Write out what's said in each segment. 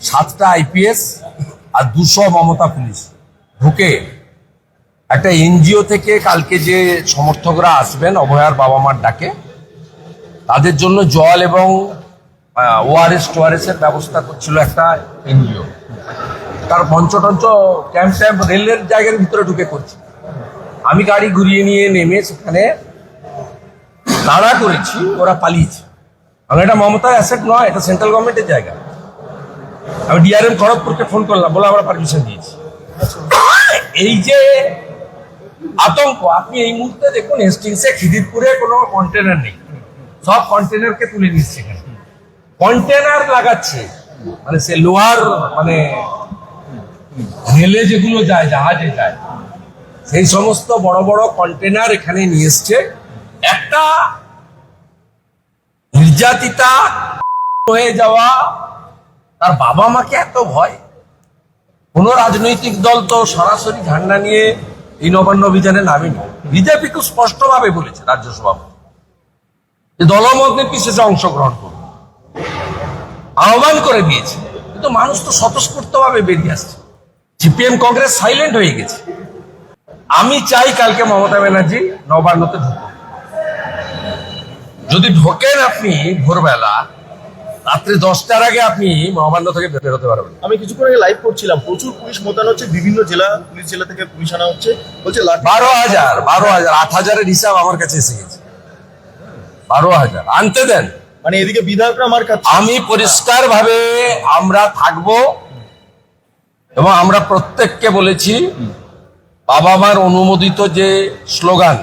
সাতটা আইপিএস আর দুশো মমতা পুলিশ। ঢুকে একটা এনজিও থেকে কালকে যে সমর্থকরা আসবেন, অভয়ার বাবা মার ডাকে, তাদের জন্য জল এবং ওআরএস টোআরএস এর ব্যবস্থা করছিল একটা এনজিও। তার পঞ্চটঞ্চ ক্যাম্প ট্যাম্প, রেলের জায়গার ভিতরে ঢুকে করছে আমি গাড়ি ঘুরিয়ে নিয়ে নেমে সেখানে তাড়া করেছি, ওরা পালিয়েছে। কারণ এটা মমতার অ্যাসেট নয়, এটা সেন্ট্রাল গভর্নমেন্টের জায়গা। আমি ডিআরএম খড়গপুরকে ফোন করলাম, বলে আমরা পারমিশন দিয়েছি। এই যে আতঙ্ক, আপনি এই মুহূর্তে দেখুন হেস্টিংসে খিদিরপুরে কোনো কন্টেনার নেই। সব কন্টেনারকে তুলে নিচ্ছে এখানে। কন্টেনার লাগাচ্ছে। মানে সে লোহার মানে রেলে যেগুলো যায়, জাহাজে যায়, সেই সমস্ত বড় বড় কন্টেনার এখানে নিয়ে এসছে। একটা নির্যাতিতা হয়ে যাওয়া তার বাবা মাকে এত ভয়? কোন রাজনৈতিক দল তো সরাসরি ঝান্ডা নিয়ে এই নবান্ন অভিযানে নামেনি। বিজেপি খুব স্পষ্টভাবে বলেছে রাজ্য সভাপতি, যে দলমত নির্বিশেষে অংশগ্রহণ করবে আহ্বান করে দিয়েছে, কিন্তু মানুষ তো স্বতঃস্ফূর্তভাবে বেরিয়ে আসছে। সিপিএম কংগ্রেস সাইলেন্ট হয়ে গেছে। আমি চাই কালকে মমতা ব্যানার্জি নবান্নতে ঢুকুন যদি ঢোকেন আপনি ভোরবেলা রাত্রি দশটার আগে আপনি নবান্ন থেকে বেরোতে পারবেন। আমি কিছুক্ষণ আগে লাইভ করছিলাম। প্রচুর পুলিশ মোতায়েন হচ্ছে বিভিন্ন জেলা পুলিশ জেলা থেকে পুলিশ আনা হচ্ছে। বলছে বারো হাজার বারো হাজার আট হাজারের হিসাব আমার কাছে এসে গেছে। বারো হাজার আনতে দেন। মানে এদিকে বিধায়করা আমার কাছে আমি পরিষ্কার ভাবে আমরা থাকব এবং আমরা প্রত্যেককে বলেছি বাবা মার অনুমোদিত যে স্লোগান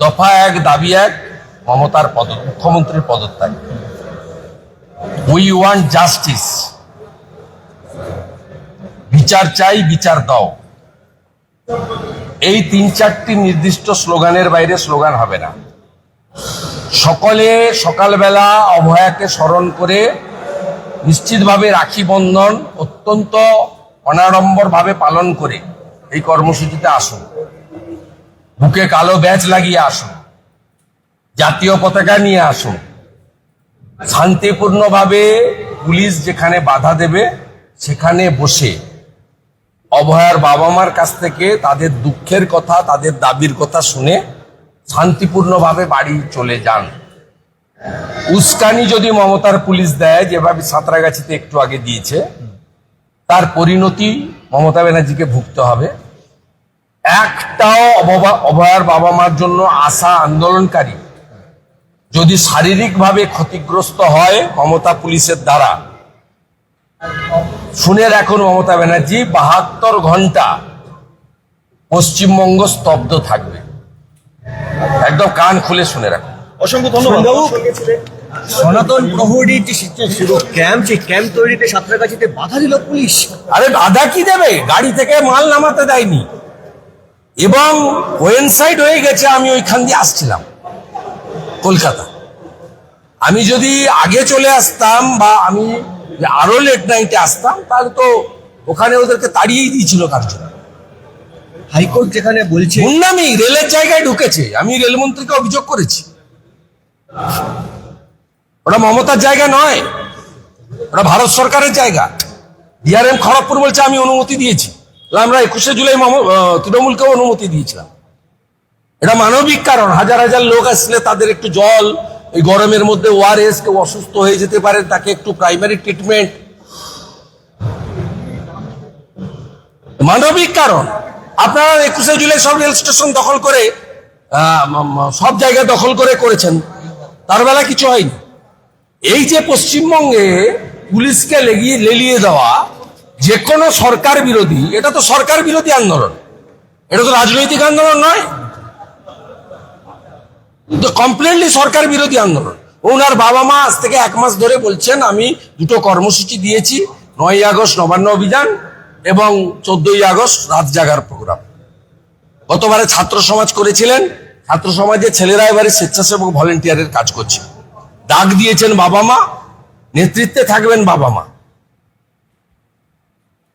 দফা এক দাবি এক মমতার পদ মুখ্যমন্ত্রীর পদত্যাগ। উই ওয়ান্ট জাস্টিস বিচার চাই, বিচার দাও। এই তিন চারটি নির্দিষ্ট স্লোগানের বাইরে স্লোগান হবে না। সকলে সকালবেলা অভয়াকে স্মরণ করে নিশ্চিতভাবে রাখি বন্ধন অত্যন্ত অনাড়ম্বরভাবে পালন করে এই কর্মসূচিতে আসুন। বুকে কালো ব্যাচ লাগিয়ে আসুন। জাতীয় পতাকা নিয়ে আসুন। শান্তিপূর্ণভাবে পুলিশ যেখানে বাধা দেবে, সেখানে বসে অভয়ার বাবা মার কাছ থেকে তাদের দুঃখের কথা, তাদের দাবির কথা শুনে শান্তিপূর্ণভাবে বাড়ি চলে যান। উস্কানি যদি মমতার পুলিশ দেয়, যেভাবে সাঁতরাগাছিতে একটু আগে দিয়েছে, তার পরিণতি মমতা ব্যানার্জিকে ভুগতে হবে। একটাও অভয়ার বাবা মার জন্য আশা আন্দোলনকারী যদি শারীরিকভাবে ক্ষতিগ্রস্ত হয় মমতা পুলিশের দ্বারা। শুনে রাখুন মমতা ব্যানার্জি বাহাত্তর ঘণ্টা পশ্চিমবঙ্গ স্তব্ধ থাকবে। একদম কান খুলে শুনে রাখুন। অসংখ্য ধন্যবাদ। সনাতন প্রহরীর যে শি- ক্যাম্প সেই ক্যাম্প তৈরিতে সাঁতরাগাছিতে বাধা দিল পুলিশ। আরে বাধা কি দেবে? গাড়ি থেকে মাল নামাতে দেয়নি। এবং ওয়েনসাইড হয়ে গেছে আমি ওইখান দিয়ে আসছিলাম। কলকাতা। আমি যদি আগে চলে আসতাম বা আমি আরও লেট নাইটে আসতাম তাহলে তো ওখানে ওদেরকে তাড়িয়েই দিয়েছিল কার্যত হাইকোর্ট যেখানে বলছে মুন্নামি রেলের জায়গায় ঢুকেছে। আমি রেলমন্ত্রীকে অভিযোগ করেছি। ওটা মমতার জায়গা নয়। ওটা ভারত সরকারের জায়গা। ডিআরএম খড়গপুর বলছে আমি অনুমতি দিয়েছি। আমরা একুশে জুলাই মম- তৃণমূলকেও অনুমতি দিয়েছিলাম। এটা মানবিক কারণ। হাজার হাজার লোক আসলে তাদের একটু জল, এই গরমের মধ্যে ওআরএস কেউ অসুস্থ হয়ে যেতে পারে, তাকে একটু প্রাইমারি ট্রিটমেন্ট মানবিক কারণ। আপনারা একুশে জুলাই সব রেল স্টেশন দখল করে সব জায়গা দখল করে করেছেন। তার বেলা কিছু হয়নি। এই যে পশ্চিমবঙ্গে পুলিশকে লেগিয়ে, লেলিয়ে দেওয়া যে কোনো সরকার বিরোধী, এটা তো সরকার বিরোধী আন্দোলন। এটা তো রাজনৈতিক আন্দোলন নয়। কমপ্লিটলি সরকার বিরোধী আন্দোলন। ওনার বাবা মা আজ থেকে এক মাস ধরে বলছেন, আমি দুটো কর্মসূচি দিয়েছি নয় আগস্ট নবান্ন অভিযান এবং চোদ্দই আগস্ট রাত জাগার প্রোগ্রাম গতবারে ছাত্র সমাজ করেছিলেন। ছাত্র সমাজের ছেলেরা এবারে স্বেচ্ছাসেবক ভলেন্টিয়ারের কাজ করছে। ডাক দিয়েছেন বাবা মা, নেতৃত্বে থাকবেন বাবা মা।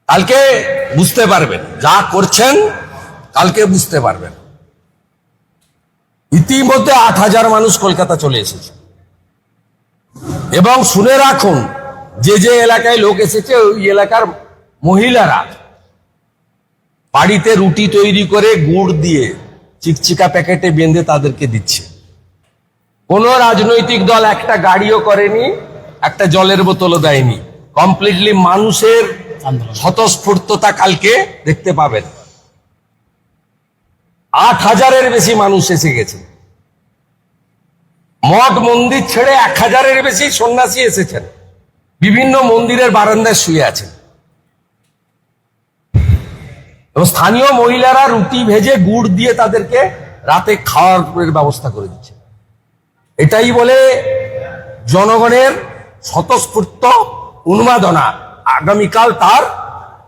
কালকে বুঝতে পারবেন, যা করছেন কালকে বুঝতে পারবেন। ইতিমধ্যে আট হাজার মানুষ কলকাতা চলে এসেছে। এবং শুনে রাখুন যে যে এলাকায় লোক এসেছে ওই এলাকার মহিলারা বাড়িতে রুটি তৈরি করে গুড় দিয়ে চিকচিকা প্যাকেটে বেঁধে তাদেরকে দিচ্ছে। কোন রাজনৈতিক দল একটা গাড়িও করেনি একটা জলের বোতলও দেয়নি। কমপ্লিটলি মানুষের স্বতঃস্ফূর্ততা কালকে দেখতে পাবেন। আট হাজারের বেশি মানুষ এসে গেছে। মঠ মন্দির ছেড়ে এক হাজারের বেশি সন্ন্যাসী এসেছেন। বিভিন্ন মন্দিরের বারান্দায় শুয়ে আছেন। এবং স্থানীয় মহিলারা রুটি ভেজে গুড় দিয়ে তাদেরকে রাতে খাওয়ার ব্যবস্থা করে দিচ্ছে এটাই বলে জনগণের স্বতঃস্ফূর্ত উন্মাদনা। আগামীকাল তার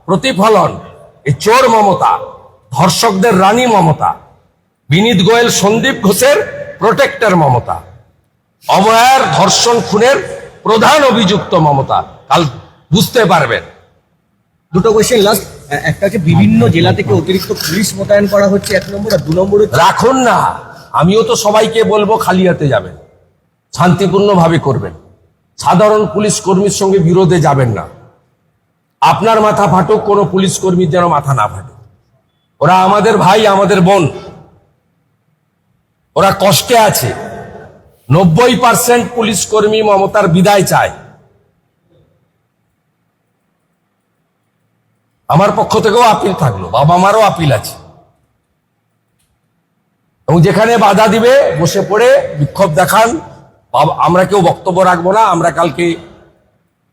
প্রতিফলন। এই চোর মমতা। ধর্ষকদের রানী মমতা বিনীত গোয়েল সন্দীপ ঘোষের প্রোটেক্টর মমতা অভয়ার ধর্ষণ খুনের প্রধান অভিযুক্ত মমতা। কাল বুঝতে পারবেন। দুটো কোয়েশ্চেন লাস্ট একটা হচ্ছে বিভিন্ন জেলা থেকে অতিরিক্ত পুলিশ মোতায়েন করা হচ্ছে এক নম্বর আর দু নম্বর রাখুন না আমিও তো সবাইকে বলব খালি হাতে যাবেন। শান্তিপূর্ণভাবে করবেন। সাধারণ পুলিশ কর্মীর সঙ্গে বিরোধে যাবেন না। আপনার মাথা ফাটুক কোনো পুলিশ কর্মীর যেন মাথা না ফাটুক ওরা আমাদের ভাই, আমাদের বোন। ওরা কষ্টে আছে। নব্বই পার্সেন্ট পুলিশ কর্মী মমতার বিদায় চায়। আমার পক্ষ থেকেও আপিল থাকল। বাবা মারও আপিল আছে। এবং যেখানে বাধা দিবে, বসে পড়ে বিক্ষোভ দেখান। আমরা কেউ বক্তব্য রাখব না, আমরা কালকে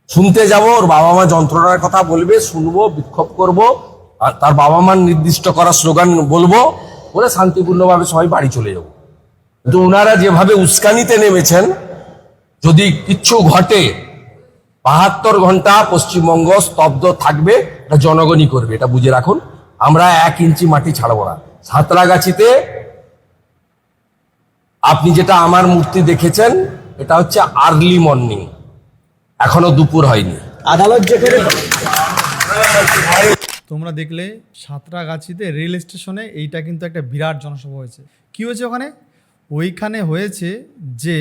শুনতে যাব। ওর বাবা মা যন্ত্রণার কথা বলবে, শুনব, বিক্ষোভ করব। আর তার বাবা মার নির্দিষ্ট করা স্লোগান বলব বলে শান্তিপূর্ণভাবে সবাই বাড়ি চলে যাব। কিন্তু ওনারা যেভাবে উস্কানিতে নেমেছেন, যদি কিচ্ছু ঘটে, বাহাত্তর ঘণ্টা পশ্চিমবঙ্গ স্তব্ধ থাকবে, এটা জনগণই করবে, এটা বুঝে রাখুন। আমরা এক ইঞ্চি মাটি ছাড়বো না। সাঁতরাগাছিতে আপনি যেটা আমার মূর্তি দেখেছেন, এটা হচ্ছে আর্লি মর্নিং। এখনও দুপুর হয়নি। আদালত যেখানে তোমরা দেখলে সাঁতরাগাছিতে রেল স্টেশনে এইটা কিন্তু একটা বিরাট জনসভা হয়েছে। কি হয়েছে ওখানে? ওইখানে হয়েছে যে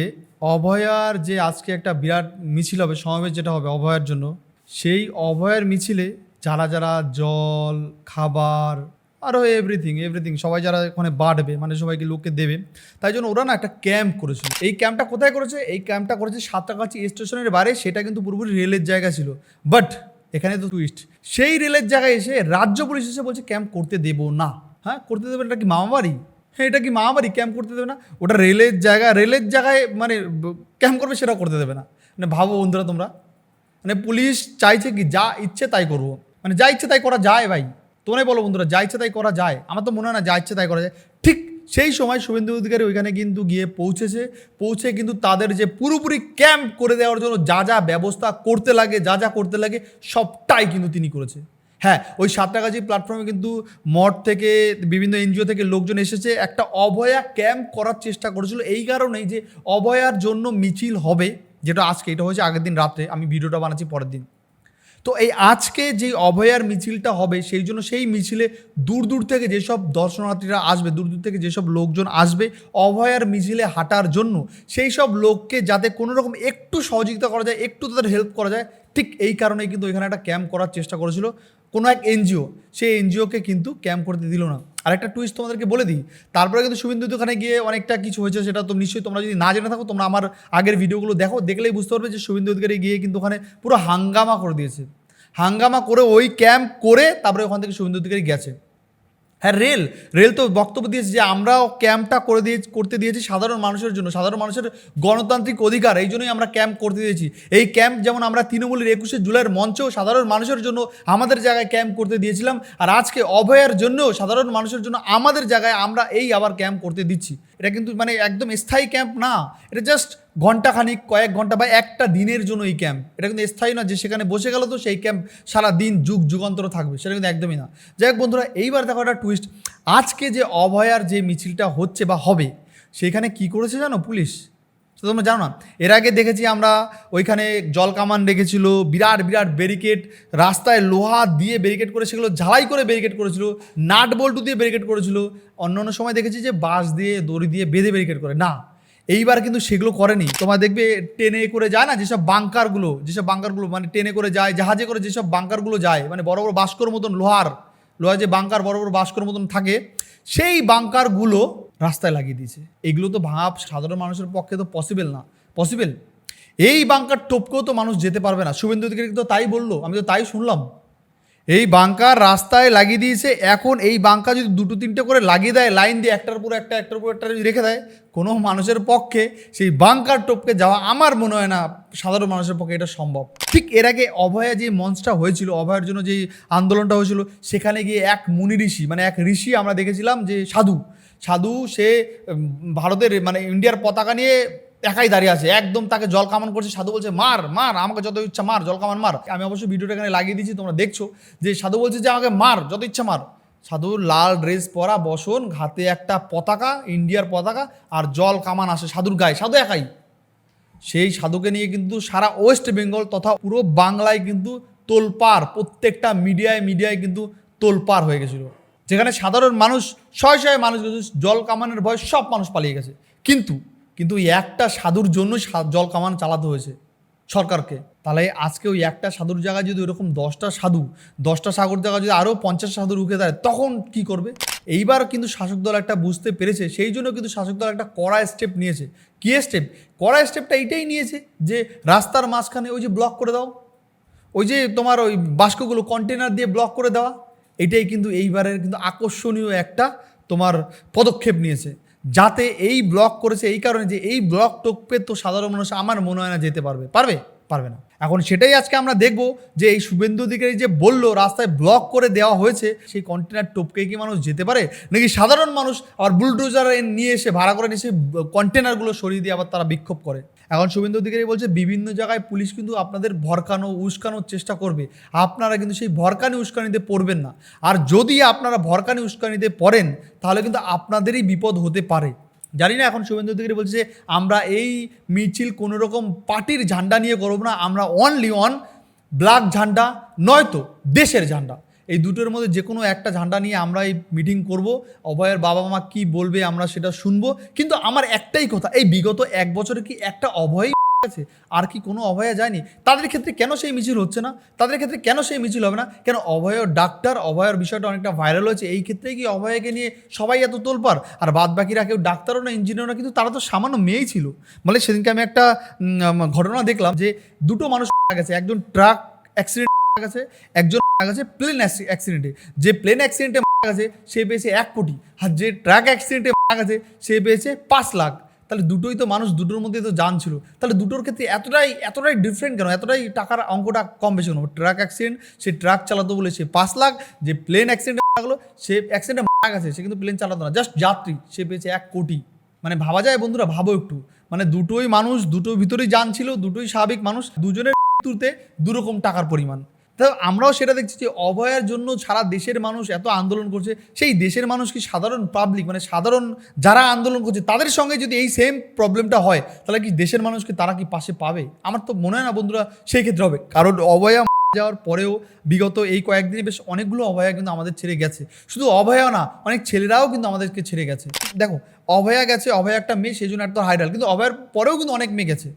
অভয়ার যে আজকে একটা বিরাট মিছিল হবে, সমাবেশ যেটা হবে অভয়ার জন্য, সেই অভয়ার মিছিলে যারা যারা জল, খাবার আরও এভরিথিং এভরিথিং সবাই যারা ওখানে বাড়বে মানে সবাইকে লোককে দেবে, তাই জন্য ওরা না একটা ক্যাম্প করেছিল। এই ক্যাম্পটা কোথায় করেছে? এই ক্যাম্পটা করেছে সাঁতরাগাছি স্টেশনের বাইরে সেটা কিন্তু পুরোপুরি রেলের জায়গা ছিল। বাট এখানে তো টুইস্ট সেই রেলের জায়গায় এসে রাজ্য পুলিশ এসে বলছে ক্যাম্প করতে দেবো না। হ্যাঁ করতে দেবে এটা কি মামাবাড়ি? হ্যাঁ এটা কি মামাবাড়ি? ক্যাম্প করতে দেবে না। ওটা রেলের জায়গা রেলের জায়গায় মানে ক্যাম্প করবে সেটা করতে দেবে না। মানে ভাবো বন্ধুরা তোমরা। মানে পুলিশ চাইছে কি, যা ইচ্ছে তাই করব। মানে যা ইচ্ছে তাই করা যায় ভাই। তোমরাই বলো বন্ধুরা, যা ইচ্ছে তাই করা যায়। আমার তো মনে হয় না যা ইচ্ছে তাই করা যায়। ঠিক সেই সময় শুভেন্দু অধিকারী ওইখানে কিন্তু গিয়ে পৌঁছেছে। পৌঁছে কিন্তু তাদের যে পুরোপুরি ক্যাম্প করে দেওয়ার জন্য যা যা ব্যবস্থা করতে লাগে, যা যা করতে লাগে, সবটাই কিন্তু তিনি করেছে। হ্যাঁ ওই সাতটাগাছি প্ল্যাটফর্মে কিন্তু মঠ থেকে, বিভিন্ন এনজিও থেকে লোকজন এসেছে। একটা অভয়া ক্যাম্প করার চেষ্টা করেছিল। এই কারণেই যে অভয়ার জন্য মিছিল হবে, যেটা আজকে, এটা হয়েছে আগের দিন রাতে আমি ভিডিওটা বানাচ্ছি পরের দিন। তো এই আজকে যে অভয়ার মিছিলটা হবে, সেই জন্য সেই মিছিলে দূর দূর থেকে যেসব দর্শনার্থীরা আসবে, দূর দূর থেকে যেসব লোকজন আসবে অভয়ার মিছিলে হাঁটার জন্য, সেই সব লোককে যাতে কোনো রকম একটু সহযোগিতা করা যায়, একটু তাদের হেল্প করা যায়, ঠিক এই কারণেই কিন্তু এখানে একটা ক্যাম্প করার চেষ্টা করেছিল কোনো এক এনজিও। সেই এনজিওকে কিন্তু ক্যাম্প করতে দিল না। আর একটা টুইস্ট তোমাদেরকে বলে দিই, তারপরে কিন্তু শুভেন্দু ওখানে গিয়ে অনেকটা কিছু হয়েছে, সেটা তো নিশ্চয়ই তোমরা যদি না জেনে থাকো, তোমরা আমার আগের ভিডিওগুলো দেখো, দেখলেই বুঝতে পারবে যে শুভেন্দু গিয়ে কিন্তু ওখানে পুরো হাঙ্গামা করে দিয়েছে। হাঙ্গামা করে ওই ক্যাম্প করে তারপরে ওখান থেকে শুভেন্দু অধিকারী গেছে। হ্যাঁ রেল রেল তো বক্তব্য দিয়েছে যে আমরাও ক্যাম্পটা করে দিয়ে, করতে দিয়েছি সাধারণ মানুষের জন্য, সাধারণ মানুষের গণতান্ত্রিক অধিকার, এই জন্যই আমরা ক্যাম্প করতে দিয়েছি। এই ক্যাম্প যেমন আমরা তৃণমূলের একুশে জুলাইয়ের মঞ্চেও সাধারণ মানুষের জন্য আমাদের জায়গায় ক্যাম্প করতে দিয়েছিলাম, আর আজকে অভয়ের জন্যও সাধারণ মানুষের জন্য আমাদের জায়গায় আমরা এই আবার ক্যাম্প করতে দিচ্ছি। এটা কিন্তু মানে একদম স্থায়ী ক্যাম্প না। এটা জাস্ট ঘন্টাখানিক কয়েক ঘণ্টা বা একটা দিনের জন্য এই ক্যাম্প এটা কিন্তু স্থায়ী না যে সেখানে বসে গেল তো সেই ক্যাম্প সারা দিন যুগ যুগান্তর থাকবে, সেটা কিন্তু একদমই না। যাই হোক বন্ধুরা, এইবার দেখো একটা টুইস্ট আজকে যে অভয়ার যে মিছিলটা হচ্ছে বা হবে, সেখানে কি করেছে জানো পুলিশ? তো তোমরা জানো না, এর আগে দেখেছি আমরা ওইখানে জল কামান রেখেছিল, বিরাট বিরাট ব্যারিকেড রাস্তায় লোহা দিয়ে ব্যারিকেড করে সেগুলো ঝালাই করে ব্যারিকেড করেছিল, নাট বল্টু দিয়ে ব্যারিকেড করেছিল। অন্য অন্য সময় দেখেছি যে বাঁশ দিয়ে, দড়ি দিয়ে বেঁধে ব্যারিকেড করে। না, এইবার কিন্তু সেগুলো করেনি। তোমার দেখবে টেনে করে যায় না, যেসব বাংকারগুলো যেসব বাংকারগুলো মানে টেনে করে যায়, জাহাজে করে যেসব বাংকারগুলো যায় মানে বড় বড় বাস্কর মতন লোহার লোহার যে বাংকার বড় বড় বাস্কর মতন থাকে সেই বাংকারগুলো রাস্তায় লাগিয়ে দিয়েছে। এগুলো তো ভাঙা সাধারণ মানুষের পক্ষে তো পসিবল না। পসিবল এই বাংকার টোপকেও তো মানুষ যেতে পারবে না। শুভেন্দু অধিকারী তো তাই বলল, আমি তো তাই শুনলাম। এই বাঙ্কার রাস্তায় লাগিয়ে দিয়েছে। এখন এই বাংকা যদি দুটো তিনটে করে লাগিয়ে দেয়, লাইন দিয়ে একটার উপর একটা, একটার উপর একটা যদি রেখে দেয়, কোনো মানুষের পক্ষে সেই বাঙ্কার টপকে যাওয়া আমার মনে হয় না সাধারণ মানুষের পক্ষে এটা সম্ভব। ঠিক এর আগে অভয়া যে মঞ্চটা হয়েছিল, অভয়ার জন্য যে আন্দোলনটা হয়েছিল, সেখানে গিয়ে এক মুনি ঋষি মানে এক ঋষি আমরা দেখেছিলাম যে সাধু। সাধু সে ভারতের মানে ইন্ডিয়ার পতাকা নিয়ে একাই দাঁড়িয়ে আছে। একদম তাকে জল কামান করছে। সাধু বলছে, মার মার, আমাকে যত ইচ্ছা মার, জল কামান মার। আমি অবশ্যই ভিডিওটা এখানে লাগিয়ে দিয়েছি, তোমরা দেখছ যে সাধু বলছে যে, আমাকে মার, যত ইচ্ছা মার। সাধু লাল ড্রেস পরা বসন হাতে একটা পতাকা, ইন্ডিয়ার পতাকা, আর জল কামান আসে সাধুর গায়ে। সাধু একাই। সেই সাধুকে নিয়ে কিন্তু সারা ওয়েস্ট বেঙ্গল তথা পুরো বাংলায় কিন্তু তোলপাড়, প্রত্যেকটা মিডিয়ায় মিডিয়ায় কিন্তু তোলপাড় হয়ে গেছিল। যেখানে সাধারণ মানুষ, শয়ে শয়ে মানুষ, জল কামানের ভয় সব মানুষ পালিয়ে গেছে। কিন্তু কিন্তু ওই একটা সাধুর জন্য জল কামান চালাতে হয়েছে সরকারকে। তাহলে আজকে ওই একটা সাধুর জায়গায় যদি ওরকম দশটা সাধু, দশটা সাগর জায়গায় যদি আরও পঞ্চাশ সাধু রুখে দেয় তখন কি করবে? এইবার কিন্তু শাসক দল একটা বুঝতে পেরেছে, সেই জন্য কিন্তু শাসক দল একটা কড়া স্টেপ নিয়েছে। কী স্টেপ কড়া স্টেপটা এইটাই নিয়েছে যে রাস্তার মাঝখানে ওই যে ব্লক করে দাও। ওই যে তোমার ওই বাস্কগুলো কন্টেনার দিয়ে ব্লক করে দেওয়া। এটাই কিন্তু এইবারের কিন্তু আকর্ষণীয় একটা তোমার পদক্ষেপ নিয়েছে। যাতে এই ব্লক করেছে এই কারণে যে এই ব্লক টোকপে তো সাধারণ মানুষ আমার মনে হয় না যেতে পারবে। পারবে? পারবে না। এখন সেটাই আজকে আমরা দেখব যে এই শুভেন্দু অধিকারী যে বলল, রাস্তায় ব্লক করে দেওয়া হয়েছে, সেই কন্টেনার টোপকে কি মানুষ যেতে পারে? নাকি সাধারণ মানুষ আবার বুলডোজার নিয়ে এসে ভাড়া করে নিয়ে এসে কন্টেনারগুলো সরিয়ে দিয়ে আবার তারা বিক্ষোভ করে? এখন শুভেন্দু অধিকারী বলছে, বিভিন্ন জায়গায় পুলিশ কিন্তু আপনাদের ভরকানো, উস্কানোর চেষ্টা করবে। আপনারা কিন্তু সেই ভরকানি, উস্কানিতে পড়বেন না। আর যদি আপনারা ভরকানি, উস্কানিতে পড়েন, তাহলে কিন্তু আপনাদেরই বিপদ হতে পারে। জানি না, এখন শুভেন্দু অধিকারী বলছে আমরা এই মিছিল কোনো রকম পার্টির ঝান্ডা নিয়ে করব না, আমরা অনলি অন ব্ল্যাক ঝান্ডা, নয়তো দেশের ঝান্ডা। এই দুটোর মধ্যে যে কোনো একটা ঝান্ডা নিয়ে আমরা এই মিটিং করব। অভয়ের বাবা মা কি বলবে আমরা সেটা শুনব। কিন্তু আমার একটাই কথা, এই বিগত এক বছরে কি একটা অভয় আছে? আর কি কোনো অভয়া যায়নি? তাদের ক্ষেত্রে কেন সেই মিছিল হচ্ছে না? তাদের ক্ষেত্রে কেন সেই মিছিল হবে না? কেন অভয় ডাক্তার? অভয়ের বিষয়টা অনেকটা ভাইরাল হয়েছে। এই ক্ষেত্রে কি অভয়কে নিয়ে সবাই এত তোলপার আর বাদ বাকিরা কেউ ডাক্তারও না ইঞ্জিনিয়ারও না, কিন্তু তারা তো সামান্য মেয়েই ছিল। মানে সেদিনকে আমি একটা ঘটনা দেখলাম যে দুটো মানুষ গেছে। একজন ট্রাক অ্যাক্সিডেন্ট গেছে, একজন গেছে প্লেন অ্যাক্সিডেন্টে যে প্লেন অ্যাক্সিডেন্টে মারা গেছে, সে পেয়েছে এক কোটি। আর যে ট্রাক অ্যাক্সিডেন্টে মারা গেছে, সে পেয়েছে পাঁচ লাখ। তাহলে দুটোই তো মানুষ, দুটোর মধ্যে তো জান ছিল। তাহলে দুটোর ক্ষেত্রে এতটাই এতটাই ডিফারেন্ট কেন? এতটাই টাকার অঙ্কটা কম বেশি কেন? ট্রাক অ্যাক্সিডেন্ট সে ট্রাক চালাতো বলে সে পাঁচ লাখ। যে প্লেন অ্যাক্সিডেন্টে মারা গেলো, সে অ্যাক্সিডেন্টে মারা গেছে, সে কিন্তু প্লেন চালাতো না। জাস্ট যাত্রী, সে পেয়েছে এক কোটি। মানে ভাবা যায় বন্ধুরা, ভাবো একটু। মানে দুটোই মানুষ, দুটোর ভিতরেই জান ছিল, দুটোই স্বাভাবিক মানুষ। দুজনের মৃত্যুতে দুরকম টাকার পরিমাণ। তো আমরাও সেটা দেখছি যে অভয়ের জন্য সারা দেশের মানুষ এত আন্দোলন করছে। সেই দেশের মানুষ কি সাধারণ পাবলিক মানে সাধারণ যারা আন্দোলন করছে, তাদের সঙ্গে যদি এই সেম প্রবলেমটা হয়, তাহলে কি দেশের মানুষকে তারা কি পাশে পাবে? আমার তো মনে হয় না বন্ধুরা, সেই ক্ষেত্রে হবে। কারণ অভয়া যাওয়ার পরেও বিগত এই কয়েকদিনে বেশ অনেকগুলো অভয়া কিন্তু আমাদের ছেড়ে গেছে। শুধু অভয়া না, অনেক ছেলেরাও কিন্তু আমাদেরকে ছেড়ে গেছে। দেখো অভয়া গেছে অভয়া একটা মেয়ে সেই জন্য একটা হাইডাল কিন্তু অভয়ার পরেও কিন্তু অনেক মেয়ে গেছে।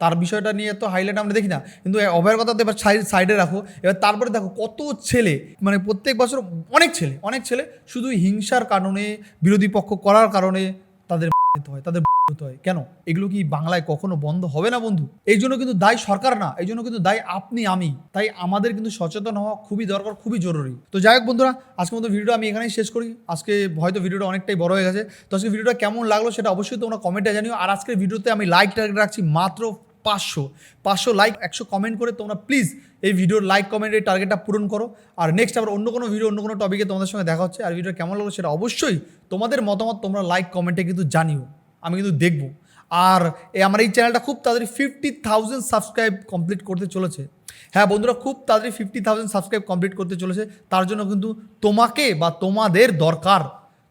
তার বিষয়টা নিয়ে তো হাইলাইট আমরা দেখি না। কিন্তু অভয়ের কথা তো এবার সাইড সাইডে রাখো। এবার তারপরে দেখো কত ছেলে মানে প্রত্যেক বছর অনেক ছেলে অনেক ছেলে শুধু হিংসার কারণে, বিরোধী পক্ষ করার কারণে তাদের হয়, তাদের হতে হয়। কেন? এগুলো কি বাংলায় কখনো বন্ধ হবে না বন্ধু? এই জন্য কিন্তু দায় সরকার না, এই জন্য কিন্তু দায় আপনি, আমি। তাই আমাদের কিন্তু সচেতন হওয়া খুবই দরকার, খুবই জরুরি। তো যাই হোক বন্ধুরা, আজকের মতো ভিডিওটা আমি এখানেই শেষ করি। আজকে হয়তো ভিডিওটা অনেকটাই বড় হয়ে গেছে। তো আজকে ভিডিওটা কেমন লাগল সেটা অবশ্যই তোমরা কমেন্টে জানিও। আর আজকের ভিডিওতে আমি লাইক টার্গেট রাখছি মাত্র পাঁচশো। পাঁচশো লাইক একশো কমেন্ট করে তোমরা প্লিজ এই ভিডিওর লাইক কমেন্টের টার্গেটটা পূরণ করো। আর নেক্সট আবার অন্য কোনো ভিডিও অন্য কোনো টপিকে তোমাদের সঙ্গে দেখা হচ্ছে। আর ভিডিও কেমন লাগল সেটা অবশ্যই তোমাদের মতামত তোমরা লাইক কমেন্টে কিন্তু জানিও। আমি কিন্তু দেখব। আর এই আমার এই চ্যানেলটা খুব তাড়াতাড়ি ফিফটি থাউজেন্ড সাবস্ক্রাইব কমপ্লিট করতে চলেছে। হ্যাঁ বন্ধুরা, খুব তাড়াতাড়ি ফিফটি থাউজেন্ড সাবস্ক্রাইব কমপ্লিট করতে চলেছে। তার জন্য কিন্তু তোমাকে বা তোমাদের দরকার।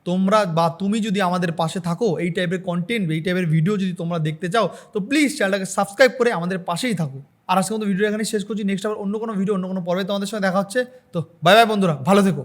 তোমরা বা তুমি যদি আমাদের পাশে থাকো, এই টাইপের কন্টেন্ট এই টাইপের ভিডিও যদি তোমরা দেখতে চাও, তো প্লিজ চ্যানেলটাকে সাবস্ক্রাইব করে আমাদের পাশেই থাকো। আর আজকে মতো ভিডিও এখানে শেষ করছি। নেক্সট আবার অন্য কোনো ভিডিও অন্য কোনো পর্বে তোমাদের সঙ্গে দেখা হচ্ছে। তো বাই বাই বন্ধুরা, ভালো থেকো।